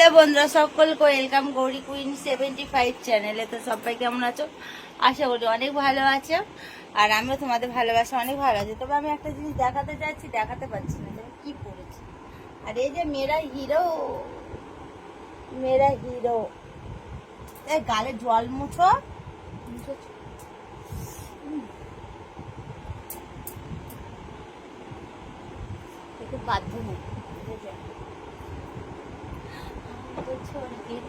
Hello বন্ধুরা, সকলকে welcome Gouri queen seventy five চ্যানেলে তো সবাই কেমন আছো? আশা করি অনেক ভালো আছে। আর আমিও তোমাদের ভালোবাসা অনেক ভালো আছে। তবে আমি একটা জিনিস দেখাতে চাচ্ছি দেখাতে পারছি না তুমি কী পড়েছি। আর এই যে মেয়েরা হিরো মেয়েরা হিরো এই গালে জল মুছো। একটু বাধ্য নেই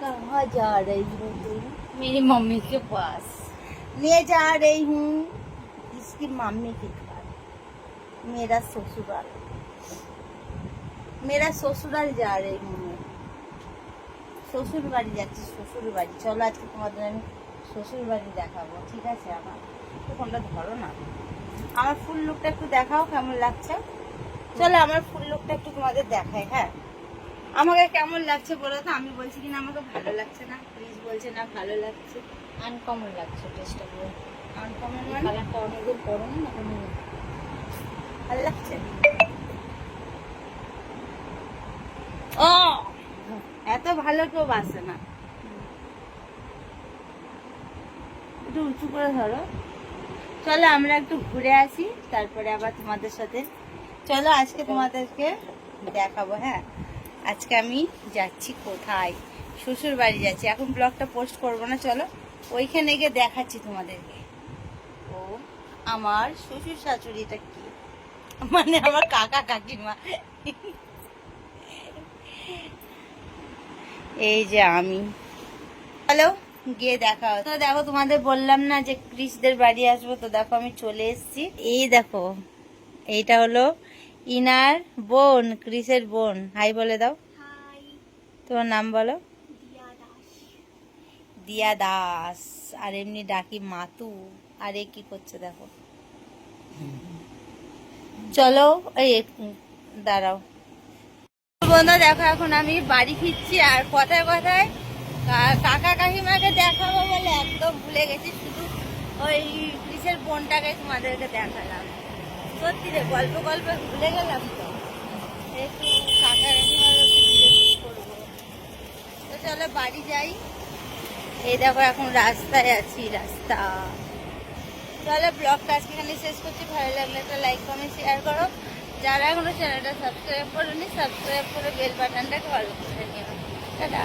कहाँ जा रही हो तुम मेरी मम्मी के पास मैं जा रही हूँ इसकी मम्मी के घर मेरा ससुराल मेरा ससुराल जा रही हूँ मैं শ্বশুর বাড়ি যাচ্ছি শ্বশুর বাড়ি চলো আজকে তোমাদের আমি শ্বশুর বাড়ি দেখাবো ঠিক আছে আমার তো ফোনটা ধরো না আমার ফুল লুকটা একটু দেখাও কেমন লাগছে চলো আমার ফুল লুকটা একটু তোমাদের দেখাই হ্যাঁ আমাকে কেমন লাগছে বলো তো? আমি বলছি কিনা আমাকে ভালো লাগছে না। প্লিজ বলছে না ভালো লাগছে। আনকমন লাগছে টেস্টটা পুরো আনকমন মানে? কালারটা অনেকদিন পরনি না কোনো ভালো লাগছে? ও এত ভালো কেউ বাসে না। একটু উঁচু করে ধরো। চলো আমরা একটু ঘুরে আসি তারপরে আবার তোমাদের সাথে। চলো আজকে তোমাদেরকে দেখাবো হ্যাঁ? আজকে আমি যাচ্ছি কোথায়? শ্বশুর বাড়ি যাচ্ছি। এখন ব্লগটা পোস্ট করব না, চলো। ওইখানে গিয়ে দেখাচ্ছি তোমাদেরকে। ও, আমার শ্বশুর শাশুড়িটা কি? মানে আমার কাকা কাকিমা। এই যে আমি। হ্যালো গিয়ে দেখা। তো দেখো, তোমাদের বললাম না যে ক্রিসদের বাড়ি আসব, তো দেখো আমি চলে এসেছি। এই দেখো, এইটা হলো ইনার বোন ক্রিসের বোন। হাই বলে দাও। তোমার নাম বলো। দিয়া দাস। আর এমনি ডাকি মাতু। আর এ কি করছে দেখো। চলো এই দাঁড়াও। বন্ধু দেখো এখন আমি বাড়ি ফিরছি আর কথায় কথায় কাকা কাকিমাকে দেখাবো বলে একদম ভুলে গেছি। শুধু ওই কিসের বোনটাকে তোমাদেরকে দেখালাম। সত্যি রে, গল্প গল্পে ভুলে গেলাম তো। একটু কাকা করব। তো চলো বাড়ি যাই। এই দেখো এখন রাস্তায় আছি, রাস্তা। চলো ব্লগটা আজকে এখানে শেষ করছি। ভালো লাগলে একটা লাইক কমেন্ট শেয়ার করো। যারা এখনও চ্যানেলটা সাবস্ক্রাইব করোনি সাবস্ক্রাইব করে বেল বাটনটাকে অল করে নিও। টাটা।